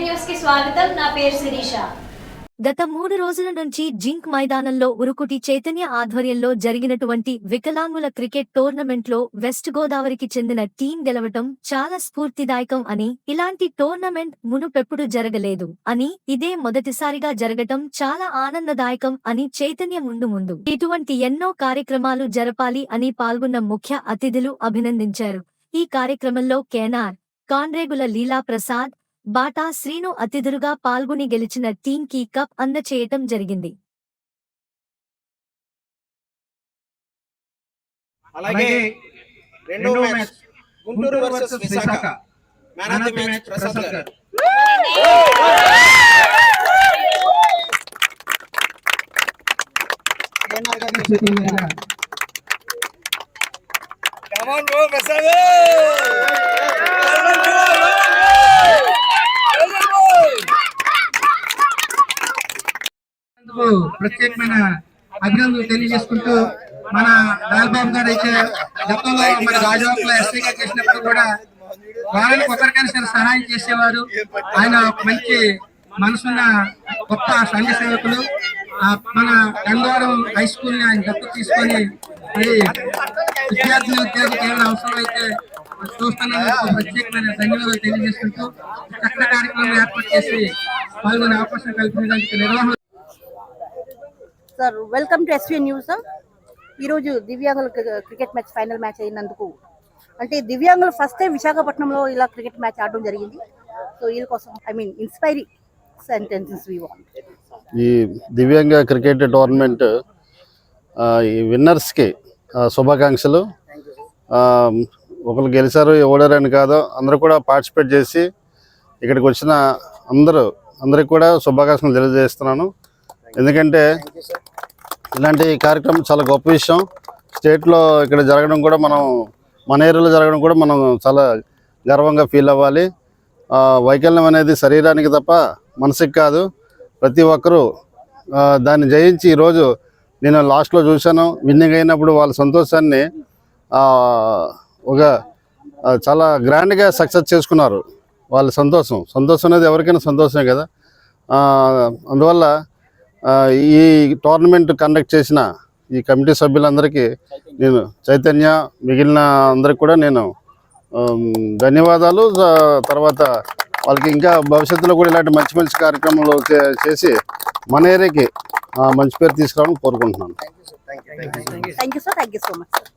న్యూస్కి స్వాగతం. నా పేరు శిరీష. గత మూడు రోజుల నుంచి జింక్ మైదానంలో ఉరుకుటి చైతన్య ఆధ్వర్యంలో జరిగినటువంటి వికలాంగుల క్రికెట్ టోర్నమెంట్లో వెస్ట్ గోదావరికి చెందిన టీం గెలవటం చాలా స్ఫూర్తిదాయకం అని ఇలాంటి టోర్నమెంట్ మునుపెప్పుడు జరగలేదు అని ఇదే మొదటిసారిగా జరగటం చాలా ఆనందదాయకం అని చైతన్య ముందు ముందు. ఇటువంటి ఎన్నో కార్యక్రమాలు జరపాలి అని పాల్గొన్న ముఖ్య అతిథులు అభినందించారు. ఈ కార్యక్రమంలో కేనార్ కాన్రేగుల లీలా ప్రసాద్ బాటా శ్రీను అతిథులుగా పాల్గొని గెలిచిన టీం కి కప్ అందచేయటం జరిగింది. అలాగే రెండో match Guntur versus Visakha. Man of the match Prasad గారు. Come on, bro, ప్రత్యేకమైన అభినందనలు తెలియజేసుకుంటూ మన లాల్బాబు గారు అయితే గతంలో మన రాజవాకులో ఎస్ఐగా చేసినప్పుడు కూడా వారానికి ఒకరికైనా సరే సహాయం చేసేవారు. ఆయన మంచి మనసున్న గొప్ప సంఘ సేవకులు. ఆ మన గంగవరం హై స్కూల్ని ఆయన దత్తు తీసుకొని మరి విద్యార్థులు విద్యార్థులకు ఏమైనా అవసరం అయితే చూస్తున్నందుకు ప్రత్యేకమైన ధన్యవాదాలు తెలియజేసుకుంటూ చక్కటి కార్యక్రమం ఏర్పాటు చేసి పాల్గొనే అవకాశం కల్పించడానికి నిర్వహణ sir welcome to SV news sir ఈరోజు దివ్యాంగుల క్రికెట్ మ్యాచ్ ఫైనల్ మ్యాచ్ అయినందుకు. అంటే దివ్యాంగులు ఫస్ట్ టైం విశాఖపట్నంలో ఇలా క్రికెట్ మ్యాచ్ ఆడడం జరిగింది. సో వీళ్ళ కోసం I mean inspiring sentences we want ఈ దివ్యాంగ క్రికెట్ టోర్నమెంట్ ఈ విన్నర్స్కి శుభాకాంక్షలు. ఒకరు గెలిచారు ఓడారని కాదు అందరూ కూడా పార్టిసిపేట్ చేసి ఇక్కడికి వచ్చిన అందరూ అందరికి కూడా శుభాకాంక్షలు తెలియజేస్తున్నాను. ఎందుకంటే ఇలాంటి కార్యక్రమం చాలా గొప్ప విషయం. స్టేట్లో ఇక్కడ జరగడం కూడా మనం మన ఏరియాలో జరగడం కూడా మనం చాలా గర్వంగా ఫీల్ అవ్వాలి. వైకల్యం అనేది శరీరానికి తప్ప మనసుకి కాదు. ప్రతి ఒక్కరూ దాన్ని జయించి ఈరోజు నేను లాస్ట్లో చూశాను. విన్నింగ్ అయినప్పుడు వాళ్ళ సంతోషాన్ని ఒక చాలా గ్రాండ్గా సక్సెస్ చేసుకున్నారు. వాళ్ళ సంతోషం సంతోషం అనేది ఎవరికైనా సంతోషమే కదా. అందువల్ల ఈ టోర్నమెంట్ కండక్ట్ చేసిన ఈ కమిటీ సభ్యులందరికీ నేను చైతన్య మిగిలిన అందరికి కూడా నేను ధన్యవాదాలు. తర్వాత వాళ్ళకి ఇంకా భవిష్యత్తులో కూడా ఇలాంటి మంచి మంచి కార్యక్రమాలు చేసి మన ఏరియాకి మంచి పేరు తీసుకురావాలని కోరుకుంటున్నాను. Thank you sir thank you so much sir